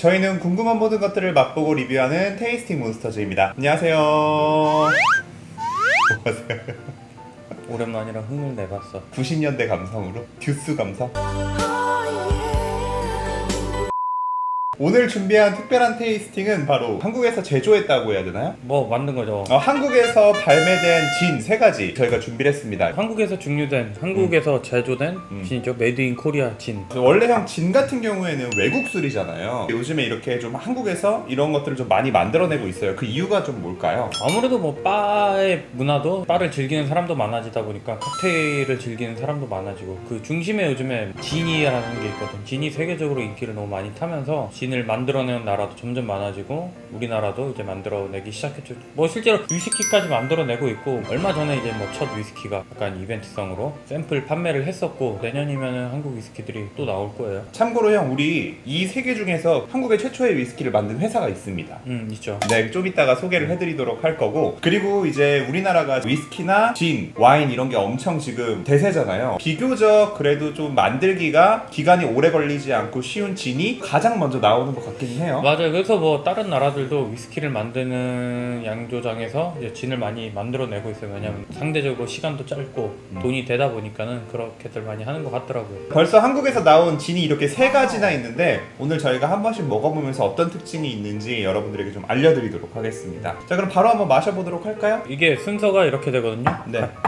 저희는 궁금한 모든 것들을 맛보고 리뷰하는 테이스팅 몬스터즈입니다. 안녕하세요. 뭐 하세요? 오랜만이라 흥을 내봤어. 90년대 감성으로 듀스 감성. 오늘 준비한 특별한 테이스팅은 바로 한국에서 제조했다고 해야 되나요? 뭐 만든 거죠. 어, 한국에서 발매된 진 세 가지 저희가 준비를 했습니다. 한국에서 중류된, 한국에서 제조된 음. 진이죠. 메이드 인 코리아 진. 원래 형 진 같은 경우에는 외국 술이잖아요. 요즘에 이렇게 좀 한국에서 이런 것들을 좀 많이 만들어내고 있어요. 그 이유가 좀 뭘까요? 아무래도 뭐 바의 문화도 바를 즐기는 사람도 많아지다 보니까 칵테일을 즐기는 사람도 많아지고 그 중심에 요즘에 진이라는 게 있거든. 진이 세계적으로 인기를 너무 많이 타면서 진을 만들어내는 나라도 점점 많아지고 우리나라도 이제 만들어내기 시작했죠. 뭐 실제로 위스키까지 만들어내고 있고 얼마 전에 이제 뭐 첫 위스키가 약간 이벤트성으로 샘플 판매를 했었고 내년이면은 한국 위스키들이 또 나올 거예요. 참고로 형 우리 이 세 개 중에서 한국의 최초의 위스키를 만든 회사가 있습니다. 음 있죠. 네, 좀 이따가 소개를 해드리도록 할 거고 그리고 이제 우리나라가 위스키나 진, 와인 이런 게 엄청 지금 대세잖아요. 비교적 그래도 좀 만들기가 기간이 오래 걸리지 않고 쉬운 진이 가장 먼저 나 오는 것 같긴 해요. 맞아요. 그래서 뭐 다른 나라들도 위스키를 만드는 양조장에서 이제 진을 많이 만들어내고 있어요. 왜냐면 상대적으로 시간도 짧고 음. 돈이 되다 보니까는 그렇게들 많이 하는 것 같더라고요. 벌써 한국에서 나온 진이 이렇게 세 가지나 있는데 오늘 저희가 한 번씩 먹어보면서 어떤 특징이 있는지 여러분들에게 좀 알려드리도록 하겠습니다. 자 그럼 바로 한번 마셔보도록 할까요? 이게 순서가 이렇게 되거든요. 네.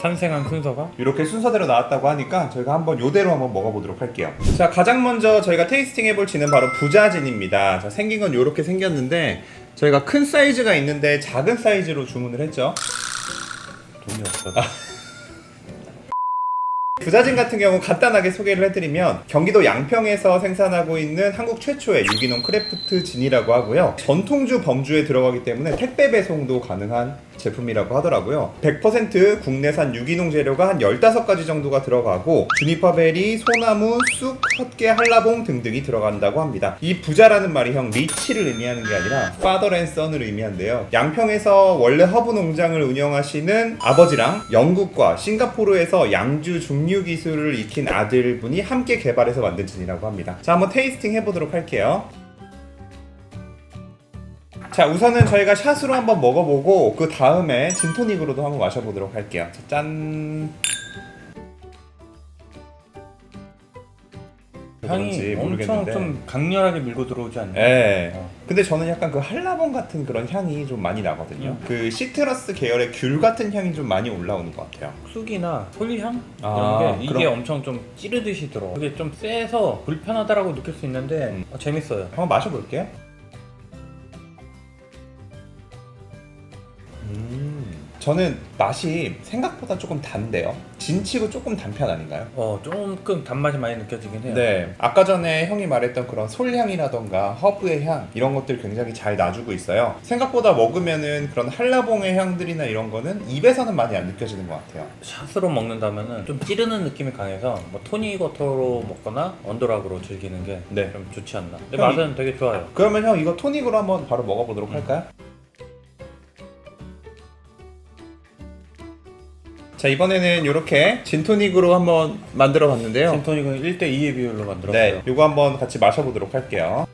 탄생한 순서가 이렇게 순서대로 나왔다고 하니까 저희가 한번 요대로 한번 먹어보도록 할게요. 자, 가장 먼저 저희가 테이스팅 해볼 진은 바로 부자진입니다. 자, 생긴 건 이렇게 생겼는데 저희가 큰 사이즈가 있는데 작은 사이즈로 주문을 했죠. 돈이 없어. 부자진 같은 경우 간단하게 소개를 해드리면 경기도 양평에서 생산하고 있는 한국 최초의 유기농 크래프트 진이라고 하고요. 전통주 범주에 들어가기 때문에 택배 배송도 가능한 제품이라고 하더라고요. 100% 국내산 유기농 재료가 한 15가지 정도가 들어가고 주니퍼베리, 소나무, 쑥, 헛개, 한라봉 등등이 들어간다고 합니다. 이 부자라는 말이 형 리치를 의미하는 게 아니라 son을 의미한대요. 양평에서 원래 허브 농장을 운영하시는 아버지랑 영국과 싱가포르에서 양주 중류 기술을 익힌 아들분이 함께 개발해서 만든 진이라고 합니다. 자, 한번 테이스팅 해보도록 할게요. 자, 우선은 저희가 샷으로 한번 먹어보고 그 다음에 진토닉으로도 한번 마셔보도록 할게요. 자, 짠. 향이 그런지 엄청 모르겠는데. 좀 강렬하게 밀고 들어오지 않나요? 예. 어. 근데 저는 약간 그 한라봉 같은 그런 향이 좀 많이 나거든요. 그 시트러스 계열의 귤 같은 향이 좀 많이 올라오는 것 같아요. 쑥이나 솔향 아, 이런 게 이게 그럼- 엄청 좀 찌르듯이 들어. 이게 좀 세서 불편하다라고 느낄 수 있는데 음. 어, 재밌어요. 한번 마셔볼게요. 저는 맛이 생각보다 조금 단데요. 진치고 조금 단편 아닌가요? 어 조금 단맛이 많이 느껴지긴 해요. 네. 아까 전에 형이 말했던 그런 솔향이라던가 허브의 향 이런 것들 굉장히 잘 놔주고 있어요. 생각보다 먹으면은 그런 한라봉의 향들이나 이런 거는 입에서는 많이 안 느껴지는 것 같아요. 샷으로 먹는다면은 좀 찌르는 느낌이 강해서 뭐 토닉 워터로 먹거나 언더락으로 즐기는 게좀 네. 좋지 않나. 근데 형이- 맛은 되게 좋아요. 그러면 형 이거 토닉으로 한번 바로 먹어보도록 할까요? 자 이번에는 이렇게 진토닉으로 한번 만들어 봤는데요. 진토닉은 1대 2의 비율로 만들었어요. 네, 이거 한번 같이 마셔보도록 할게요.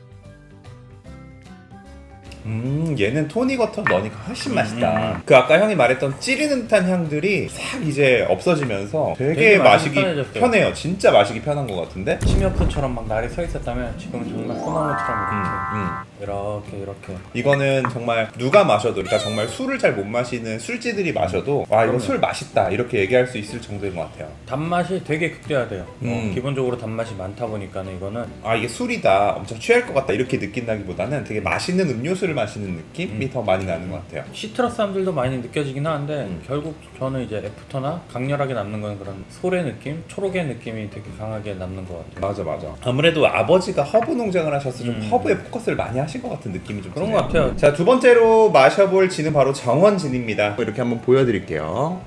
음, 얘는 토닉 워터 넣으니까 훨씬 음, 맛있다. 음. 그 아까 형이 말했던 찌르는 듯한 향들이 싹 이제 없어지면서 되게, 되게 마시기 편해졌어요. 편해요. 진짜 마시기 편한 것 같은데? 침엽프처럼 막 날이 서 있었다면 지금은 정말 소나무처럼 음, 이렇게 이렇게 이렇게 이거는 정말 누가 마셔도 그러니까 정말 술을 잘 못 마시는 술지들이 마셔도 와 이거 그럼요. 술 맛있다 이렇게 얘기할 수 있을 정도인 것 같아요. 단맛이 되게 극대화돼요. 어, 음. 기본적으로 단맛이 많다 보니까는 이거는 아 이게 술이다 엄청 취할 것 같다 이렇게 느낀다기보다는 되게 맛있는 음료수를 마시는 느낌 이 음. 더 많이 나는 것 같아요. 시트러스 함들도 많이 느껴지긴 하는데 음. 결국 저는 이제 애프터나 강렬하게 남는 건 그런 솔의 느낌, 초록의 느낌이 되게 강하게 남는 것 같아요. 맞아 맞아. 아무래도 아버지가 허브 농장을 하셔서 좀 음. 허브에 포커스를 많이 하신 것 같은 느낌이 좀 그런 드네요. 것 같아요. 자 두 번째로 마셔볼 진은 바로 정원 진입니다. 이렇게 한번 보여드릴게요.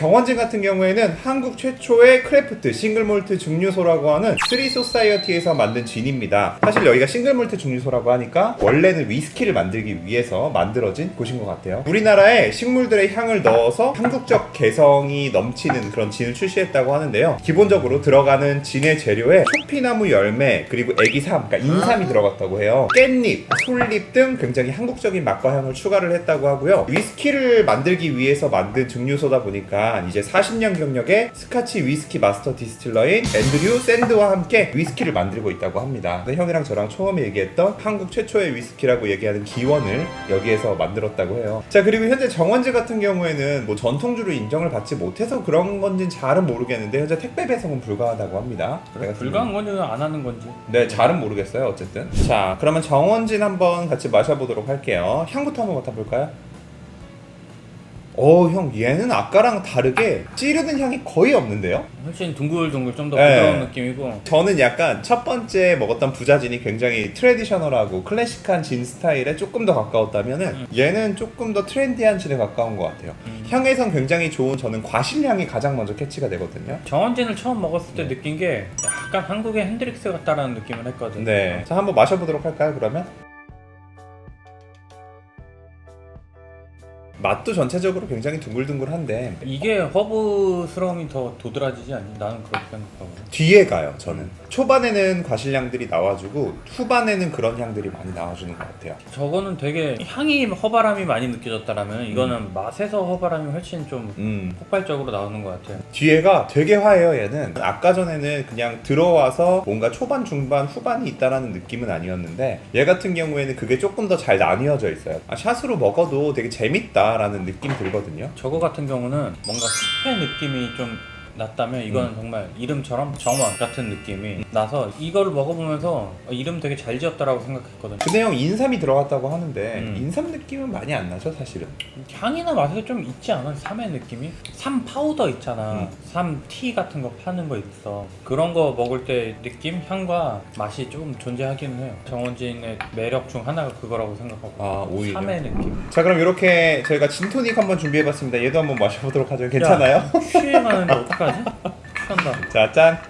경원진 같은 경우에는 한국 최초의 크래프트 싱글몰트 증류소라고 하는 쓰리 소사이어티에서 만든 진입니다. 사실 여기가 싱글몰트 증류소라고 하니까 원래는 위스키를 만들기 위해서 만들어진 곳인 것 같아요. 우리나라에 식물들의 향을 넣어서 한국적 개성이 넘치는 그런 진을 출시했다고 하는데요. 기본적으로 들어가는 진의 재료에 초피나무 열매 그리고 애기삼, 그러니까 인삼이 들어갔다고 해요. 깻잎, 솔잎 등 굉장히 한국적인 맛과 향을 추가를 했다고 하고요. 위스키를 만들기 위해서 만든 증류소다 보니까 이제 40년 경력의 스카치 위스키 마스터 디스틸러인 앤드류 샌드와 함께 위스키를 만들고 있다고 합니다. 형이랑 저랑 처음에 얘기했던 한국 최초의 위스키라고 얘기하는 기원을 여기에서 만들었다고 해요. 자 그리고 현재 정원지 같은 경우에는 뭐 전통주로 인정을 받지 못해서 그런 건지는 잘은 모르겠는데 현재 택배 배송은 불가하다고 합니다. 그래, 불가한 건지 안 하는 건지. 네, 잘은 모르겠어요. 어쨌든. 자, 그러면 정원진 한번 같이 마셔보도록 할게요. 향부터 한번 맡아볼까요? 어, 형, 얘는 아까랑 다르게 찌르는 향이 거의 없는데요? 훨씬 둥글둥글 좀 더 네. 부드러운 느낌이고 저는 약간 첫 번째 먹었던 부자진이 굉장히 트레디셔널하고 클래식한 진 스타일에 조금 더 가까웠다면은 얘는 조금 더 트렌디한 진에 가까운 것 같아요. 음. 향에선 굉장히 좋은 저는 과실향이 가장 먼저 캐치가 되거든요. 정원진을 처음 먹었을 때 느낀 게 약간 한국의 핸드릭스 같다라는 느낌을 했거든. 네. 자, 한번 마셔보도록 할까요, 그러면? 맛도 전체적으로 굉장히 둥글둥글한데 이게 허브스러움이 더 도드라지지 않니? 나는 그렇게 생각하거든. 뒤에 가요 저는. 초반에는 과실향들이 나와주고 후반에는 그런 향들이 많이 나와주는 것 같아요. 저거는 되게 향이 허바람이 많이 느껴졌다라면 이거는 맛에서 허바람이 훨씬 좀 음. 폭발적으로 나오는 것 같아요. 뒤에가 되게 화해요 얘는. 아까 전에는 그냥 들어와서 뭔가 초반 중반 후반이 있다라는 느낌은 아니었는데 얘 같은 경우에는 그게 조금 더 잘 나뉘어져 있어요. 아, 샷으로 먹어도 되게 재밌다 라는 느낌 들거든요. 저거 같은 경우는 뭔가 숲의 느낌이 좀 났다면 이거는 음. 정말 이름처럼 정원 같은 느낌이 나서 이거를 먹어보면서 어, 이름 되게 잘 지었다라고 생각했거든. 근데 형 인삼이 들어갔다고 하는데 음. 인삼 느낌은 많이 안 나죠 사실은 향이나 맛이 좀 있지 않아? 삼의 느낌이? 삼 파우더 있잖아. 음. 삼티 같은 거 파는 거 있어. 그런 거 먹을 때 느낌, 향과 맛이 조금 존재하기는 해요. 정원진의 매력 중 하나가 그거라고 생각하고. 아 오히려 삼의 느낌. 자 그럼 이렇게 저희가 진토닉 한번 준비해봤습니다 얘도 한번 마셔보도록 하죠 괜찮아요? 취해가는데 어떡하지? 취한다. 자 짠.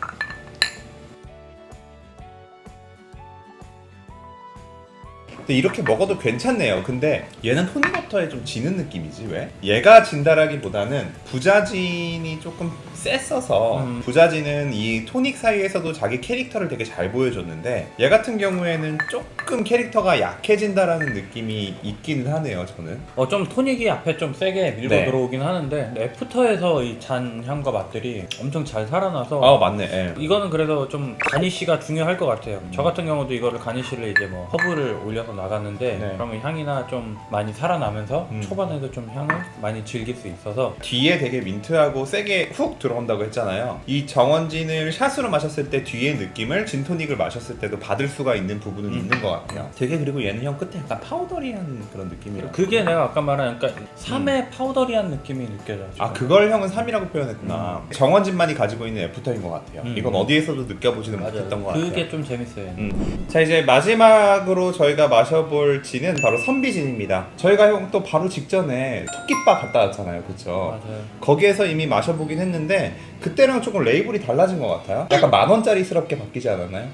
근데 이렇게 먹어도 괜찮네요. 근데 얘는 토닉워터에 좀 지는 느낌이지 왜? 얘가 진다라기보다는 부자진이 조금 셌어서 음. 부자진은 이 토닉 사이에서도 자기 캐릭터를 되게 잘 보여줬는데 얘 같은 경우에는 조금 캐릭터가 약해진다라는 느낌이 있긴 하네요. 저는. 어, 좀 토닉이 앞에 좀 세게 밀고 네. 들어오긴 하는데 애프터에서 이 잔 향과 맛들이 엄청 잘 살아나서 아 맞네. 예. 이거는 그래서 좀 가니쉬가 중요할 것 같아요. 저 같은 경우도 이거를 가니쉬를 이제 뭐 허브를 올려서 나갔는데 네. 그러면 향이나 좀 많이 살아나면서 음. 초반에도 좀 향을 많이 즐길 수 있어서 뒤에 되게 민트하고 세게 훅 들어온다고 했잖아요. 이 정원진을 샷으로 마셨을 때 뒤에 느낌을 진토닉을 마셨을 때도 받을 수가 있는 부분은 음. 있는 것 같아요. 되게 그리고 얘는 형 끝에 약간 파우더리한 그런 느낌이라. 그게 내가 아까 말한 그러니까 삼의 파우더리한 느낌이 느껴져. 음. 아 그걸 형은 3이라고 표현했구나. 정원진만이 가지고 있는 애프터인 것 같아요. 음. 이건 어디에서도 느껴보지는 맞아요. 못했던 것 같아요. 그게 좀 재밌어요. 음. 자 이제 마지막으로 저희가 마셔볼 진은 바로 선비진입니다. 저희가 형 또 바로 직전에 토끼바 갔다 왔잖아요, 그쵸? 맞아요. 거기에서 이미 마셔보긴 했는데 그때랑 조금 레이블이 달라진 것 같아요. 약간 만 원짜리스럽게 바뀌지 않았나요?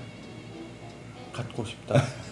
갖고 싶다.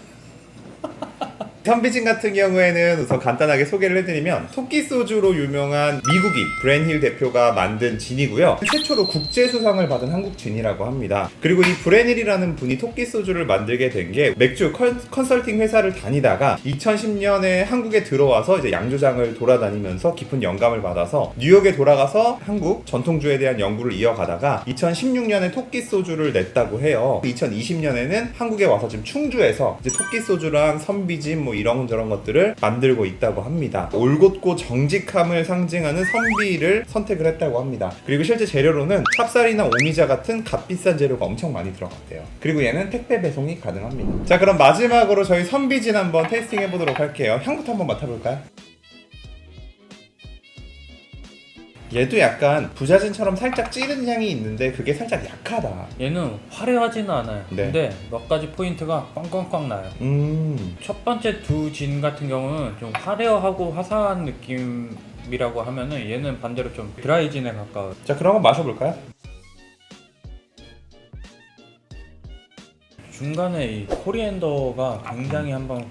선비진 같은 경우에는 우선 간단하게 소개를 해드리면 토끼 소주로 유명한 미국인 브랜힐 대표가 만든 진이고요. 최초로 국제 수상을 받은 한국 진이라고 합니다. 그리고 이 브랜힐이라는 분이 토끼 소주를 만들게 된 게 맥주 컨, 컨설팅 회사를 다니다가 2010년에 한국에 들어와서 이제 양조장을 돌아다니면서 깊은 영감을 받아서 뉴욕에 돌아가서 한국 전통주에 대한 연구를 이어가다가 2016년에 토끼 소주를 냈다고 해요. 2020년에는 한국에 와서 지금 충주에서 이제 토끼 소주랑 선비진 뭐 이런저런 것들을 만들고 있다고 합니다. 올곧고 정직함을 상징하는 선비를 선택을 했다고 합니다. 그리고 실제 재료로는 찹쌀이나 오미자 같은 값비싼 재료가 엄청 많이 들어갔대요. 그리고 얘는 택배 배송이 가능합니다. 자 그럼 마지막으로 저희 선비진 한번 테이스팅 해보도록 할게요. 향부터 한번 맡아볼까요? 얘도 약간 부자진처럼 살짝 찌른 향이 있는데 그게 살짝 약하다. 얘는 화려하지는 않아요. 네. 근데 몇 가지 포인트가 꽝꽝꽝 나요. 음. 첫 번째 두 진 같은 경우는 좀 화려하고 화사한 느낌이 탑이라고 하면은 얘는 반대로 좀 드라이 진에 가까워. 자 그럼 한번 마셔볼까요? 중간에 이 코리앤더가 굉장히 한번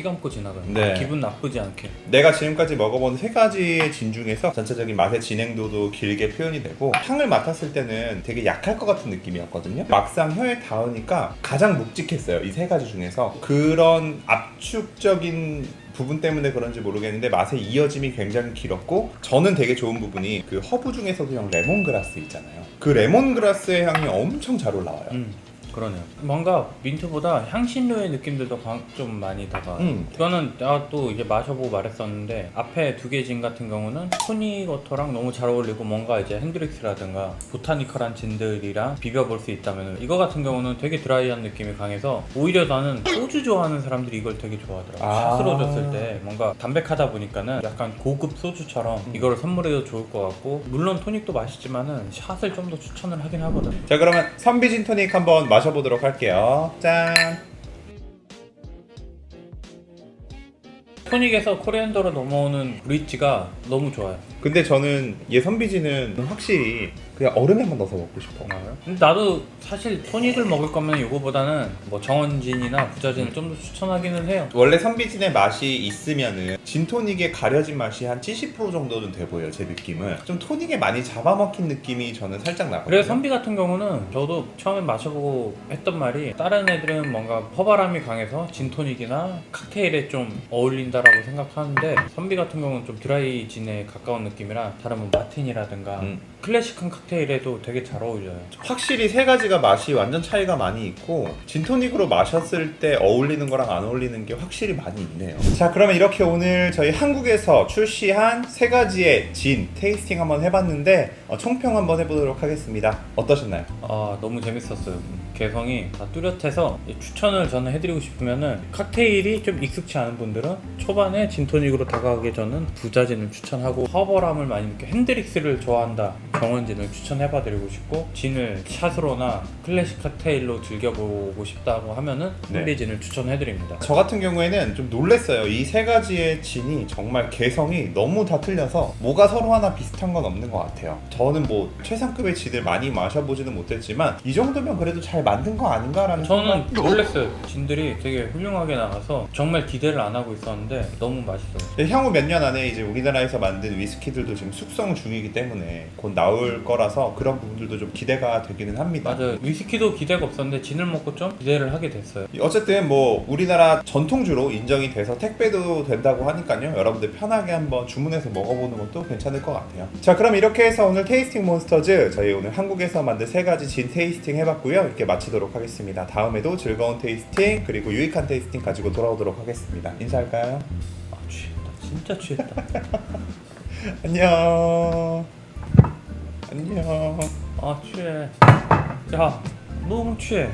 확 휘감고 지나가요. 네. 기분 나쁘지 않게. 내가 지금까지 먹어본 세 가지의 진 중에서 전체적인 맛의 진행도도 길게 표현이 되고 향을 맡았을 때는 되게 약할 것 같은 느낌이었거든요. 막상 혀에 닿으니까 가장 묵직했어요. 이 세 가지 중에서 그런 압축적인 부분 때문에 그런지 모르겠는데 맛의 이어짐이 굉장히 길었고 저는 되게 좋은 부분이 그 허브 중에서도 형 레몬그라스 있잖아요. 그 레몬그라스의 향이 엄청 잘 올라와요. 음, 그러네요. 뭔가 민트보다 향신료의 느낌들도 강- 좀 많이 다가. 음. 이거는 내가 또 이제 마셔보고 말했었는데 앞에 두 개 진 같은 경우는 토닉워터랑 너무 잘 어울리고 뭔가 이제 핸드릭스라든가 보타니컬한 진들이랑 비벼볼 수 있다면 이거 같은 경우는 되게 드라이한 느낌이 강해서 오히려 나는 소주 좋아하는 사람들이 이걸 되게 좋아하더라고. 아. 샷으로 줬을 때 뭔가 담백하다 보니까는 약간 고급 소주처럼 이거를 선물해도 좋을 것 같고 물론 토닉도 맛있지만은 샷을 좀 더 추천을 하긴 하거든. 자 그러면 선비진 토닉 한번 마셔보도록 할게요. 짠. 토닉에서 코리안더로 넘어오는 브릿지가 너무 좋아요. 근데 저는 얘 선비지는 확실히 그냥 얼음에만 넣어서 먹고 싶어. 근데 나도 사실 토닉을 먹을 거면 이거보다는 뭐 정원진이나 부자진을 좀 더 추천하기는 해요. 원래 선비진의 맛이 있으면은 진토닉의 가려진 맛이 한 70% 정도는 돼 보여요 제 느낌은 좀 토닉에 많이 잡아먹힌 느낌이 저는 살짝 나거든요 그래서 선비 같은 경우는 저도 처음에 마셔보고 했던 말이 다른 애들은 뭔가 퍼바람이 강해서 진토닉이나 칵테일에 좀 어울린다라고 생각하는데 선비 같은 경우는 좀 드라이 진에 가까운 느낌이라 다른 뭐 마틴이라든가 음. 클래식한 칵테일에도 되게 잘 어울려요. 확실히 세 가지가 맛이 완전 차이가 많이 있고 진토닉으로 마셨을 때 어울리는 거랑 안 어울리는 게 확실히 많이 있네요 자 그러면 이렇게 오늘 저희 한국에서 출시한 세 가지의 진 테이스팅 한번 해봤는데 어, 총평 한번 해보도록 하겠습니다 어떠셨나요? 아 너무 재밌었어요. 개성이 다 뚜렷해서 추천을 저는 해드리고 싶으면은 칵테일이 좀 익숙치 않은 분들은 초반에 진토닉으로 다가가기 전은 부자진을 추천하고 허벌함을 많이 느껴 핸드릭스를 좋아한다 정원진을 추천해봐드리고 싶고 진을 샷으로나 클래식 칵테일로 즐겨보고 싶다고 하면은 네. 흑비진을 추천해드립니다. 저 같은 경우에는 좀 놀랬어요. 이 세 가지의 진이 정말 개성이 너무 다 틀려서 뭐가 서로 하나 비슷한 건 없는 것 같아요. 저는 뭐 최상급의 진을 많이 마셔보지는 못했지만 이 정도면 그래도 잘 만든 거 아닌가라는 저는 생각- 놀랬어요. 진들이 되게 훌륭하게 나가서 정말 기대를 안 하고 있었는데 너무 맛있어요. 네, 향후 몇 년 안에 이제 우리나라에서 만든 위스키들도 지금 숙성 중이기 때문에 곧 나올 거라서 그런 부분들도 좀 기대가 되기는 합니다. 맞아요. 위스키도 기대가 없었는데 진을 먹고 좀 기대를 하게 됐어요. 어쨌든 뭐 우리나라 전통주로 인정이 돼서 택배도 된다고 하니까요. 여러분들 편하게 한번 주문해서 먹어보는 것도 괜찮을 것 같아요. 자, 그럼 이렇게 해서 오늘 테이스팅 몬스터즈 저희 오늘 한국에서 만든 세 가지 진 테이스팅 해봤고요. 이렇게 마치도록 하겠습니다. 다음에도 즐거운 테이스팅 그리고 유익한 테이스팅 가지고 돌아오도록 하겠습니다. 인사할까요? 아 취했다. 진짜 취했다. 안녕. 안녕. 아 취해. 야 너무 취해.